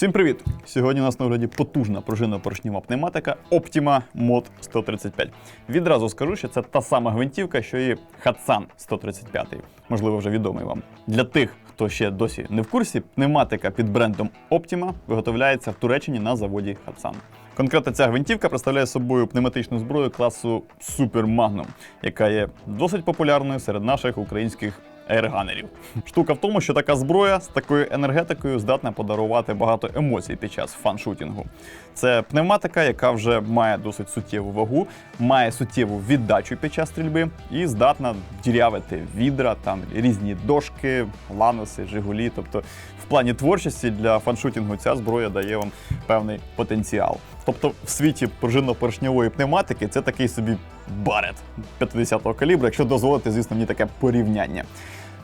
Всім привіт! Сьогодні у нас на огляді потужна пружинно-поршнева пневматика Optima Mod 135. Відразу скажу, що це та сама гвинтівка, що і Hatsan 135, можливо, вже відомий вам. Для тих, хто ще досі не в курсі, пневматика під брендом Optima виготовляється в Туреччині на заводі Hatsan. Конкретно ця гвинтівка представляє собою пневматичну зброю класу Super Magnum, яка є досить популярною серед наших українських ейрганерів. Штука в тому, що така зброя з такою енергетикою здатна подарувати багато емоцій під час фаншутінгу. Це пневматика, яка вже має досить суттєву вагу, має суттєву віддачу під час стрільби і здатна дірявити відра, там різні дошки, ланоси, жигулі. Тобто, в плані творчості для фаншутінгу ця зброя дає вам певний потенціал. Тобто, в світі пружинно-поршньової пневматики це такий собі барет 50-го калібру, якщо дозволити, звісно, мені таке порівняння.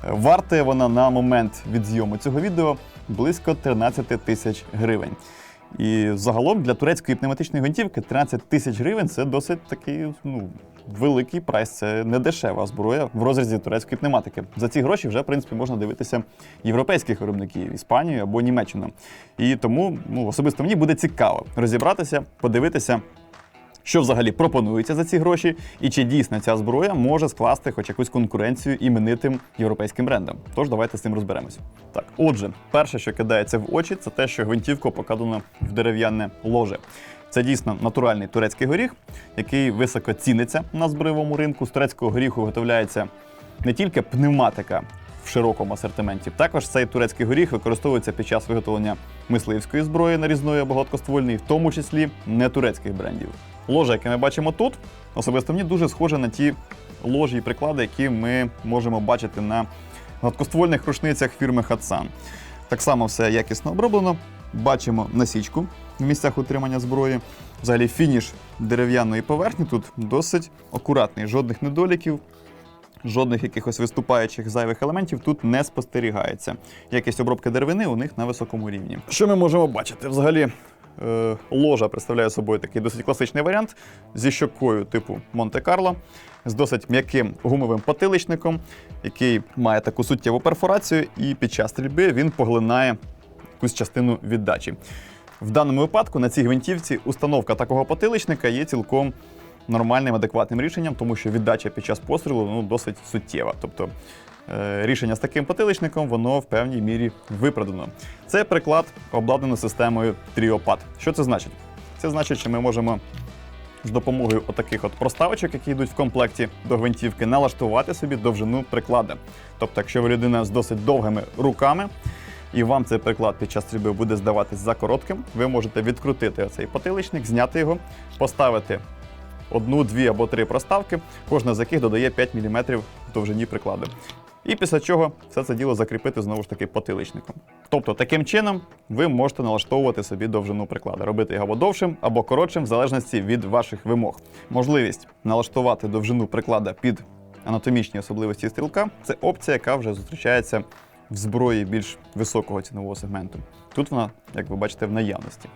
Вартує вона на момент відзйому цього відео близько 13 тисяч гривень. І загалом для турецької пневматичної гвинтівки 13 тисяч гривень це досить такий ну, великий прайс. Це не дешева зброя в розрізі турецької пневматики. За ці гроші вже в принципі можна дивитися європейських виробників Іспанію або Німеччину. І тому ну, особисто мені буде цікаво розібратися, подивитися. Що взагалі пропонується за ці гроші, і чи дійсно ця зброя може скласти хоч якусь конкуренцію іменитим європейським брендам? Тож давайте з цим розберемося. Так, отже, перше, що кидається в очі, це те, що гвинтівка покладена в дерев'яне ложе. Це дійсно натуральний турецький горіх, який високо ціниться на зброєвому ринку. З турецького горіху виготовляється не тільки пневматика в широкому асортименті. Також цей турецький горіх використовується під час виготовлення мисливської зброї нарізної або гладкоствольної, в тому числі не турецьких брендів. Ложа, яке ми бачимо тут, особисто мені дуже схоже на ті ложі і приклади, які ми можемо бачити на гладкоствольних рушницях фірми Hatsan. Так само все якісно оброблено. Бачимо насічку в місцях утримання зброї. Взагалі фініш дерев'яної поверхні тут досить акуратний, жодних недоліків, жодних якихось виступаючих зайвих елементів тут не спостерігається. Якість обробки деревини у них на високому рівні. Що ми можемо бачити? Взагалі, ложа представляє собою такий досить класичний варіант зі щокою типу Монте-Карло, з досить м'яким гумовим потиличником, який має таку суттєву перфорацію, і під час стрільби він поглинає якусь частину віддачі. В даному випадку на цій гвинтівці установка такого потиличника є цілком нормальним, адекватним рішенням, тому що віддача під час пострілу ну, досить суттєва. Тобто е, рішення з таким потиличником воно в певній мірі виправдано. Цей приклад обладнано системою Тріопад. Що це значить? Це значить, що ми можемо з допомогою отаких от проставочок, які йдуть в комплекті до гвинтівки, налаштувати собі довжину приклада. Тобто, якщо ви людина з досить довгими руками, і вам цей приклад під час стрільби буде здаватись за коротким, ви можете відкрутити оцей потиличник, зняти його, поставити одну, дві або три проставки, кожна з яких додає 5 мм довжині прикладу. І після чого все це діло закріпити знову ж таки потиличником. Тобто, таким чином ви можете налаштовувати собі довжину прикладу, робити його довшим або коротшим, в залежності від ваших вимог. Можливість налаштувати довжину приклада під анатомічні особливості стрілка це опція, яка вже зустрічається в зброї більш високого цінового сегменту. Тут вона, як ви бачите, в наявності.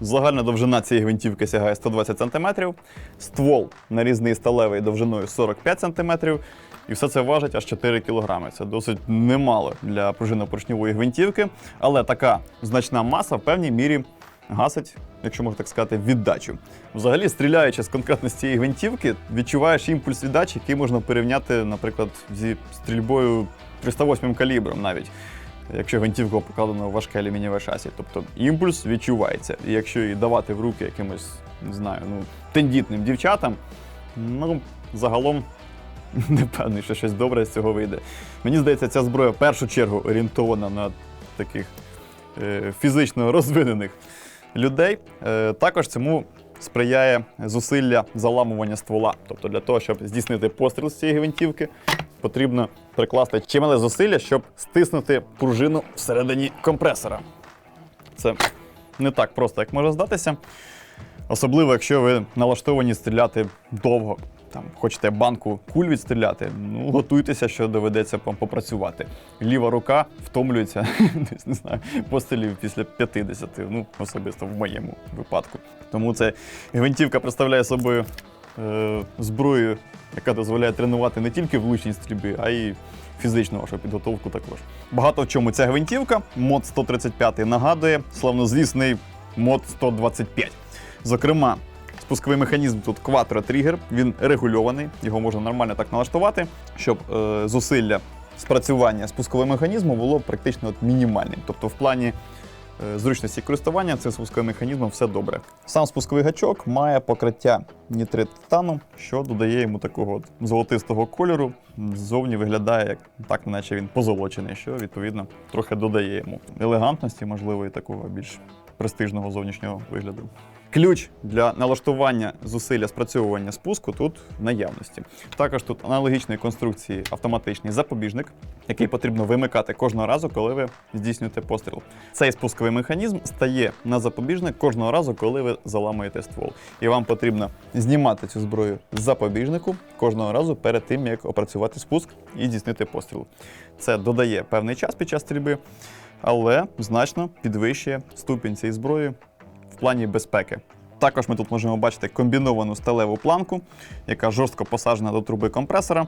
Загальна довжина цієї гвинтівки сягає 120 см, ствол нарізний сталевий довжиною 45 см, і все це важить аж 4 кг. Це досить немало для пружинно-поршньової гвинтівки, але така значна маса в певній мірі гасить, якщо можна так сказати, віддачу. Взагалі, стріляючи з конкретно з цієї гвинтівки, відчуваєш імпульс віддачі, який можна порівняти, наприклад, зі стрільбою 308 калібром навіть. Якщо гвинтівка покладена в важке алюмінієве шасі. Тобто імпульс відчувається. І якщо її давати в руки якимось, не знаю, ну, тендітним дівчатам, ну, загалом не певний, що щось добре з цього вийде. Мені здається, ця зброя в першу чергу орієнтована на таких е, фізично розвинених людей. Е, також цьому сприяє зусилля заламування ствола. Тобто для того, щоб здійснити постріл з цієї гвинтівки, потрібно прикласти чимале зусилля, щоб стиснути пружину всередині компресора. Це не так просто, як може здатися. Особливо, якщо ви налаштовані стріляти довго. Там хочете банку куль відстріляти, ну готуйтеся, що доведеться вам попрацювати. Ліва рука втомлюється, десь не знаю, пострілів після 50, ну особисто в моєму випадку. Тому це гвинтівка представляє собою зброєю, яка дозволяє тренувати не тільки влучність стрільби, а й фізичну вашу підготовку також. Багато в чому ця гвинтівка, мод 135 нагадує славнозвісний мод 125. Зокрема, спусковий механізм тут Trigger, він регульований, його можна нормально так налаштувати, щоб е, зусилля спрацювання спускового механізму було практично от мінімальним. Тобто, в плані е, зручності користування цим спусковим механізмом все добре. Сам спусковий гачок має покриття нітрит титану, що додає йому такого от золотистого кольору. Ззовні виглядає як так, наче він позолочений, що відповідно трохи додає йому елегантності, можливо, і такого більш престижного зовнішнього вигляду. Ключ для налаштування зусилля спрацьовування спуску тут в наявності. Також тут аналогічної конструкції автоматичний запобіжник, який потрібно вимикати кожного разу, коли ви здійснюєте постріл. Цей спусковий механізм стає на запобіжник кожного разу, коли ви заламуєте ствол. І вам потрібно знімати цю зброю з запобіжнику кожного разу перед тим, як опрацювати спуск і здійснити постріл. Це додає певний час під час стрільби, але значно підвищує ступінь цієї зброї в плані безпеки. Також ми тут можемо бачити комбіновану сталеву планку, яка жорстко посаджена до труби компресора.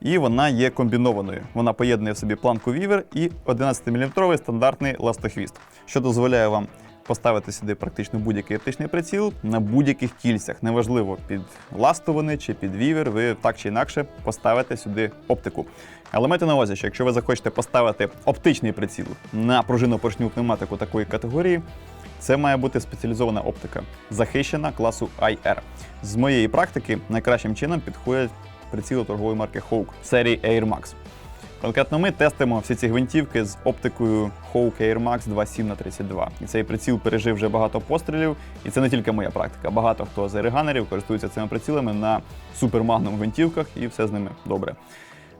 І вона є комбінованою. Вона поєднує в собі планку Вівер і 11-мм стандартний ластохвіст, що дозволяє вам поставити сюди практично будь-який оптичний приціл на будь-яких кільцях. Неважливо, під ластований чи під вівер, ви так чи інакше поставите сюди оптику. Але майте на увазі, що якщо ви захочете поставити оптичний приціл на пружинно поршню пневматику такої категорії, це має бути спеціалізована оптика, захищена класу IR. З моєї практики найкращим чином підходять приціли торгової марки Hawk серії Air Max. Конкретно ми тестимо всі ці гвинтівки з оптикою Hawk Air Max 27 на 32 І цей приціл пережив вже багато пострілів, і це не тільки моя практика. Багато хто з аероганерів користується цими прицілами на супермагнум гвинтівках, і все з ними добре.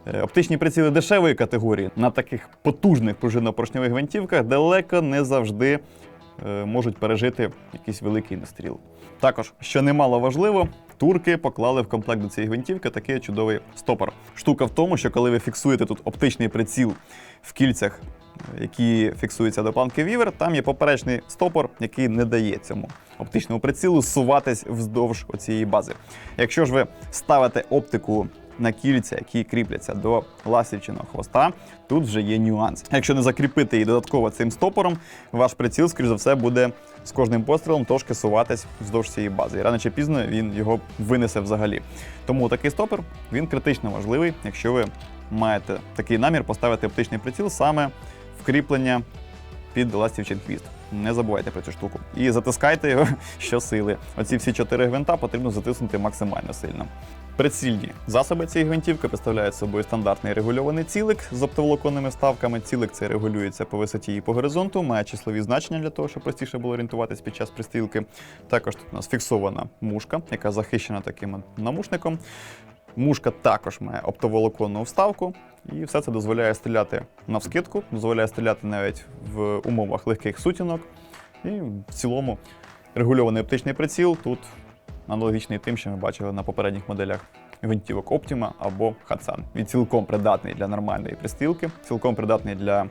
Е, Оптичні приціли дешевої категорії на таких потужних пружинно-поршньових гвинтівках далеко не завжди е, можуть пережити якийсь великий настріл. Також, що немало важливо, турки поклали в комплект до цієї гвинтівки такий чудовий стопор. Штука в тому, що коли ви фіксуєте тут оптичний приціл в кільцях, які фіксуються до планки Вівер, там є поперечний стопор, який не дає цьому оптичному прицілу суватись вздовж цієї бази. Якщо ж ви ставите оптику на кільця, які кріпляться до ластівчиного хвоста, тут вже є нюанс. Якщо не закріпити її додатково цим стопором, ваш приціл, скоріш за все, буде з кожним пострілом трошки суватись вздовж цієї бази. І рано чи пізно він його винесе взагалі. Тому такий стопор він критично важливий, якщо ви маєте такий намір поставити оптичний приціл саме в кріплення під ластівчин хвіст. Не забувайте про цю штуку. І затискайте його щосили. Оці всі чотири гвинта потрібно затиснути максимально сильно. Прицільні засоби цієї гвинтівки представляють собою стандартний регульований цілик з оптоволоконними вставками. Цілик це регулюється по висоті і по горизонту, має числові значення для того, щоб простіше було орієнтуватись під час пристрілки. Також тут у нас фіксована мушка, яка захищена таким намушником. Мушка також має оптоволоконну вставку, і все це дозволяє стріляти навскидку, дозволяє стріляти навіть в умовах легких сутінок. І в цілому регульований оптичний приціл тут аналогічний тим, що ми бачили на попередніх моделях гвинтівок Optima або Hatsan. Він цілком придатний для нормальної пристрілки, цілком придатний для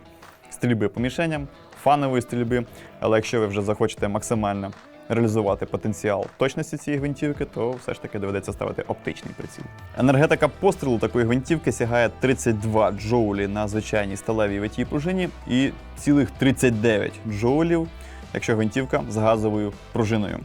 стрільби по мішеням, фанової стрільби. Але якщо ви вже захочете максимально реалізувати потенціал точності цієї гвинтівки, то все ж таки доведеться ставити оптичний приціл. Енергетика пострілу такої гвинтівки сягає 32 джоулі на звичайній сталевій витій пружині і цілих 39 джоулів, якщо гвинтівка з газовою пружиною.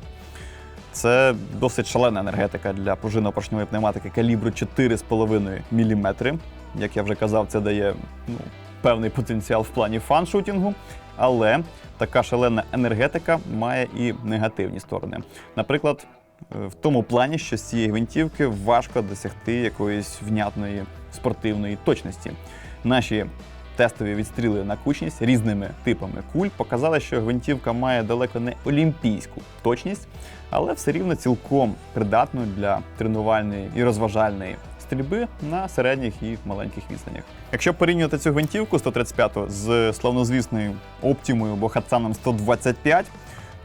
Це досить шалена енергетика для пружинно-поршньової пневматики калібру 4,5 мм. Як я вже казав, це дає ну, певний потенціал в плані фаншутінгу, але така шалена енергетика має і негативні сторони. Наприклад, в тому плані, що з цієї гвинтівки важко досягти якоїсь внятної спортивної точності. Наші тестові відстріли на кучність різними типами куль показали, що гвинтівка має далеко не олімпійську точність, але все рівно цілком придатну для тренувальної і розважальної стрільби на середніх і маленьких відстанях. Якщо порівнювати цю гвинтівку 135 з славнозвісною Оптімою або Хатсаном 125,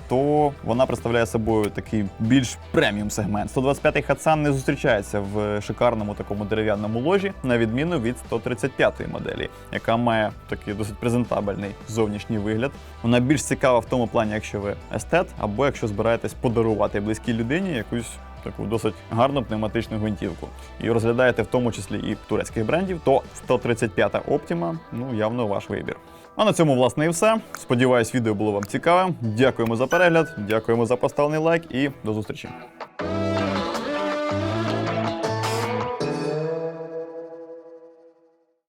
то вона представляє собою такий більш преміум сегмент. 125-й Хатсан не зустрічається в шикарному такому дерев'яному ложі, на відміну від 135-ї моделі, яка має такий досить презентабельний зовнішній вигляд. Вона більш цікава в тому плані, якщо ви естет, або якщо збираєтесь подарувати близькій людині якусь таку досить гарну пневматичну гвинтівку, і розглядаєте в тому числі і турецьких брендів, то 135-та Optima, ну явно ваш вибір. А на цьому, власне, і все. Сподіваюсь, відео було вам цікаве. Дякуємо за перегляд, дякуємо за поставлений лайк і до зустрічі.